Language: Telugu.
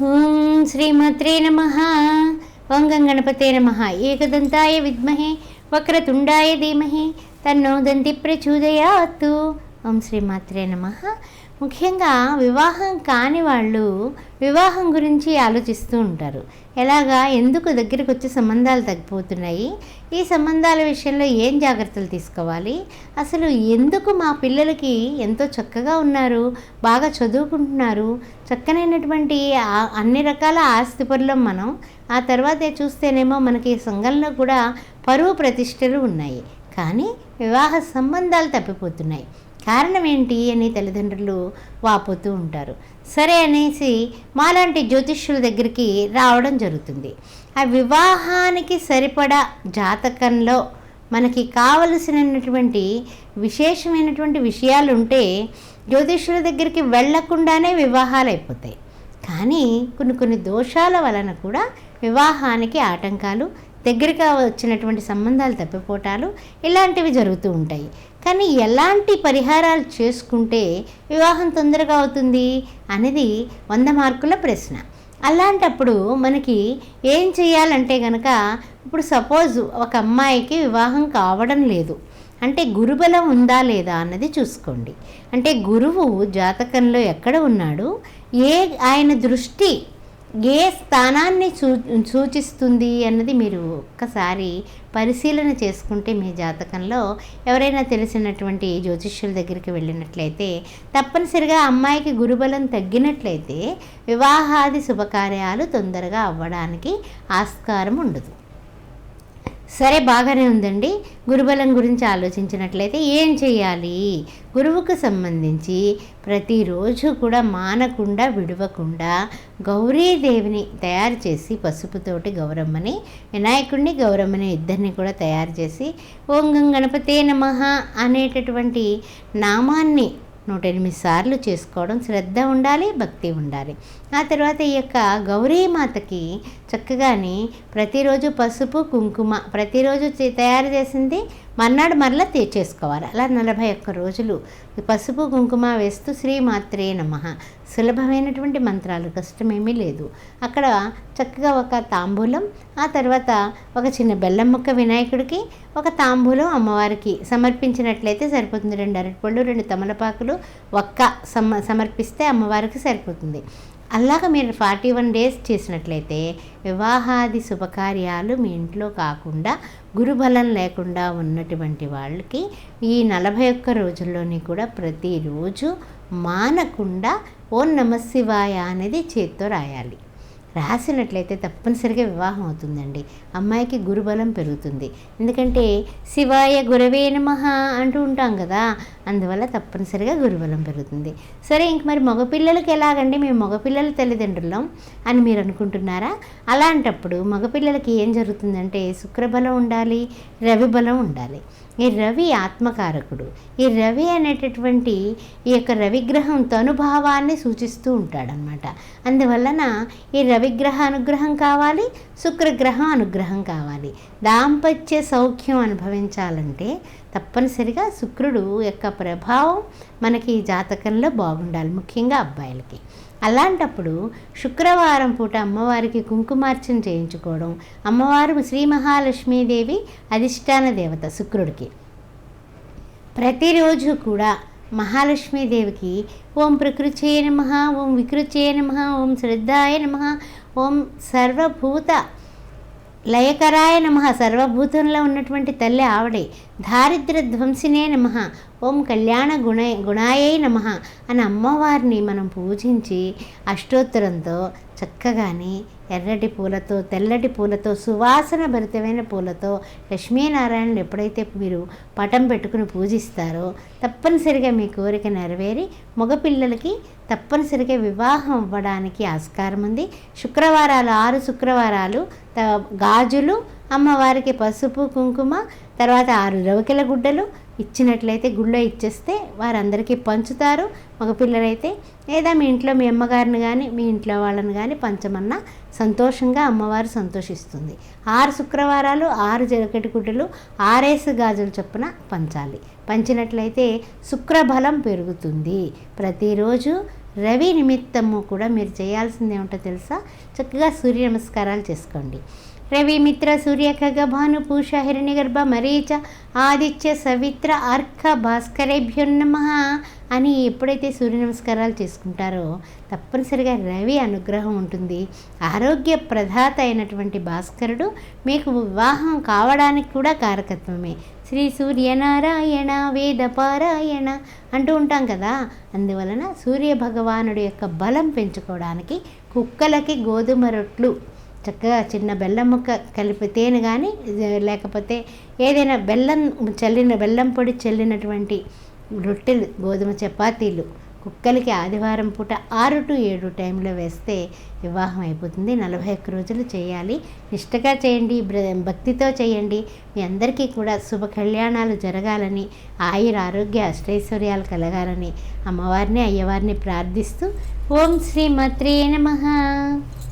ఓం శ్రీమాత్రే నమ. ఓం గణపతే నమ. ఏకదంతాయ విద్మహే. వక్రతుండాయ ధీమహి. తన్నో దంతి ప్రచోదయాత్తు. ఓం శ్రీమాత్రే నమ. ముఖ్యంగా వివాహం కాని వాళ్ళు వివాహం గురించి ఆలోచిస్తూ ఉంటారు. ఎలాగా? ఎందుకు దగ్గరికి వచ్చే సంబంధాలు తగ్గిపోతున్నాయి? ఈ సంబంధాల విషయంలో ఏం జాగ్రత్తలు తీసుకోవాలి? అసలు ఎందుకు మా పిల్లలకి ఎంతో చక్కగా ఉన్నారు? బాగా చదువుకుంటున్నారు? చక్కనైనటువంటి అన్ని రకాల ఆస్తి పనులం మనం ఆ తర్వాతే చూస్తేనేమో మనకి సంఘంలో కూడా పరువు ప్రతిష్టలు ఉన్నాయి. కానీ వివాహ సంబంధాలు తప్పిపోతున్నాయి. కారణం ఏంటి అని తల్లిదండ్రులు వాపోతూ ఉంటారు. సరే అనేసి మాలాంటి జ్యోతిష్యుల దగ్గరికి రావడం జరుగుతుంది. ఆ వివాహానికి సరిపడా జాతకంలో మనకి కావలసినటువంటి విశేషమైనటువంటి విషయాలు ఉంటే జ్యోతిష్యుల దగ్గరికి వెళ్ళకుండానే వివాహాలు అయిపోతాయి కానీ కొన్ని కొన్ని దోషాల వలన కూడా వివాహానికి ఆటంకాలు దగ్గరగా వచ్చినటువంటి సంబంధాలు తప్పిపోటాలు ఇలాంటివి జరుగుతూ ఉంటాయి. కానీ ఎలాంటి పరిహారాలు చేసుకుంటే వివాహం తొందరగా అవుతుంది అనేది వంద మార్కుల ప్రశ్న. అలాంటప్పుడు మనకి ఏం చేయాలంటే కనుక ఇప్పుడు సపోజ్ ఒక అమ్మాయికి వివాహం కావడం లేదు. అంటే గురుబలం ఉందా లేదా అన్నది చూసుకోండి. అంటే గురువు జాతకంలో ఎక్కడ ఉన్నాడు? ఏ ఆయన దృష్టి ఏ స్థానాన్ని సూ సూచిస్తుంది అన్నది మీరు ఒక్కసారి పరిశీలన చేసుకుంటే మీ జాతకంలో ఎవరైనా తెలిసినటువంటి జ్యోతిష్యుల దగ్గరికి వెళ్ళినట్లయితే తప్పనిసరిగా అమ్మాయికి గురుబలం తగ్గినట్లయితే వివాహాది శుభకార్యాలు తొందరగా అవ్వడానికి ఆస్కారం ఉండదు. సరే బాగానే ఉందండి. గురుబలం గురించి ఆలోచించినట్లయితే ఏం చేయాలి? గురువుకు సంబంధించి ప్రతిరోజు కూడా మానకుండా విడవకుండా గౌరీదేవిని తయారు చేసి పసుపుతోటి గౌరమ్మని వినాయకుడిని గౌరమ్మని ఇద్దరిని కూడా తయారు చేసి ఓం గణపతే నమః అనేటటువంటి నామాన్ని నూట ఎనిమిది సార్లు చేసుకోవడం శ్రద్ధ ఉండాలి భక్తి ఉండాలి. ఆ తర్వాత ఈ యొక్క గౌరీమాతకి చక్కగాని ప్రతిరోజు పసుపు కుంకుమ ప్రతిరోజు తయారు చేసింది మర్నాడు మరలా తీర్చేసుకోవాలి. అలా నలభై ఒక్క రోజులు పసుపు కుంకుమ వేస్తూ శ్రీమాత్రే నమ. సులభమైనటువంటి మంత్రాలు కష్టమేమీ లేదు. అక్కడ చక్కగా ఒక తాంబూలం ఆ తర్వాత ఒక చిన్న బెల్లం ముక్క వినాయకుడికి ఒక తాంబూలం అమ్మవారికి సమర్పించినట్లయితే సరిపోతుంది. రెండు అరటిపళ్ళు రెండు తమలపాకులు ఒక్క సమ సమర్పిస్తే అమ్మవారికి సరిపోతుంది. అలాగ మీరు ఫార్టీ వన్ డేస్ చేసినట్లయితే వివాహాది శుభకార్యాలు మీ ఇంట్లో కాకుండా గురుబలం లేకుండా ఉన్నటువంటి వాళ్ళకి ఈ నలభై ఒక్క రోజుల్లోని కూడా ప్రతిరోజు మానకుండా ఓం నమశివాయ అనేది చేత్తో రాయాలి. రాసినట్లయితే తప్పనిసరిగా వివాహం అవుతుందండి. అమ్మాయికి గురుబలం పెరుగుతుంది. ఎందుకంటే శివాయ గురవే నమ అంటూ ఉంటాం కదా అందువల్ల తప్పనిసరిగా గురుబలం పెరుగుతుంది. సరే ఇంక మరి మగపిల్లలకి ఎలాగండి? మేము మగపిల్లల తల్లిదండ్రులం అని మీరు అనుకుంటున్నారా? అలాంటప్పుడు మగపిల్లలకి ఏం జరుగుతుందంటే శుక్రబలం ఉండాలి రవి బలం ఉండాలి. ఈ రవి ఆత్మకారకుడు. ఈ రవి అనేటటువంటి ఈ యొక్క రవిగ్రహం తనుభావాన్ని సూచిస్తూ ఉంటాడనమాట అందువలన ఈ రవిగ్రహ అనుగ్రహం కావాలి శుక్రగ్రహం అనుగ్రహం కావాలి. దాంపత్య సౌఖ్యం అనుభవించాలంటే తప్పనిసరిగా శుక్రుడు యొక్క ప్రభావం మనకి ఈ జాతకంలో బాగుండాలి ముఖ్యంగా అబ్బాయిలకి. అలాంటప్పుడు శుక్రవారం పూట అమ్మవారికి కుంకుమార్చన చేయించుకోవడం అమ్మవారు శ్రీ మహాలక్ష్మీదేవి అధిష్టాన దేవత శుక్రుడికి. ప్రతిరోజు కూడా మహాలక్ష్మీదేవికి ఓం ప్రకృచే నమ ఓం వికృచే నమ ఓం శ్రద్ధాయ నమ ఓం సర్వభూత లయకరాయ నమ. సర్వభూతంలో ఉన్నటువంటి తల్లి ఆవిడే. దారిద్ర ధ్వంసినే నమ. ఓం కళ్యాణ గుణ గుణాయై నమ అని అమ్మవారిని మనం పూజించి అష్టోత్తరంతో చక్కగాని ఎర్రటి పూలతో తెల్లటి పూలతో సువాసన భరితమైన పూలతో లక్ష్మీనారాయణులు ఎప్పుడైతే మీరు పటం పెట్టుకుని పూజిస్తారో తప్పనిసరిగా మీ కోరిక నెరవేరి మగపిల్లలకి తప్పనిసరిగా వివాహం అవ్వడానికి ఆస్కారం ఉంది శుక్రవారాలు ఆరు శుక్రవారాలు గాజులు అమ్మవారికి పసుపు కుంకుమ తర్వాత ఆరు రవికెల గుడ్డలు ఇచ్చినట్లయితే గుళ్ళో ఇచ్చేస్తే వారందరికీ పంచుతారు. మగపిల్లలైతే లేదా మీ ఇంట్లో మీ అమ్మగారిని కానీ మీ ఇంట్లో వాళ్ళని కానీ పంచమన్నా సంతోషంగా అమ్మవారు సంతోషిస్తుంది. ఆరు శుక్రవారాలు ఆరు జరకటి గుడ్డలు ఆరేసు గాజులు చొప్పున పంచాలి. పంచినట్లయితే శుక్రబలం పెరుగుతుంది. ప్రతిరోజు రవి నిమిత్తము కూడా మీరు చేయాల్సింది ఏమిటో తెలుసా? చక్కగా సూర్య నమస్కారాలు చేసుకోండి. రవి మిత్ర సూర్య ఖగ భాను పూష హిరణ్యగర్భ మరీచ ఆదిత్య సవిత్ర అర్క భాస్కరేభ్యున్నమ అని ఎప్పుడైతే సూర్య నమస్కారాలు చేసుకుంటారో తప్పనిసరిగా రవి అనుగ్రహం ఉంటుంది. ఆరోగ్య ప్రధాత అయినటువంటి భాస్కరుడు మీకు వివాహం కావడానికి కూడా కారకత్వమే. శ్రీ సూర్యనారాయణ వేద పారాయణ అంటూ ఉంటాం కదా. అందువలన సూర్య భగవానుడి యొక్క బలం పెంచుకోవడానికి కుక్కలకి గోధుమ రొట్లు చక్కగా చిన్న బెల్లం ముక్క కలిపి తేనె కానీ లేకపోతే ఏదైనా బెల్లం చల్లిన బెల్లం పొడి చల్లినటువంటి రొట్టెలు గోధుమ చపాతీలు కుక్కలకి ఆదివారం పూట ఆరు టు ఏడు టైంలో వేస్తే వివాహం అయిపోతుంది. నలభై ఒక్క రోజులు చేయాలి. నిష్టగా చేయండి బ్ర- భక్తితో చేయండి. మీ అందరికీ కూడా శుభ కళ్యాణాలు జరగాలని ఆయుర ఆరోగ్య అష్టైశ్వర్యాలు కలగాలని అమ్మవారిని అయ్యవారిని ప్రార్థిస్తూ ఓం శ్రీ మత్రే నమ.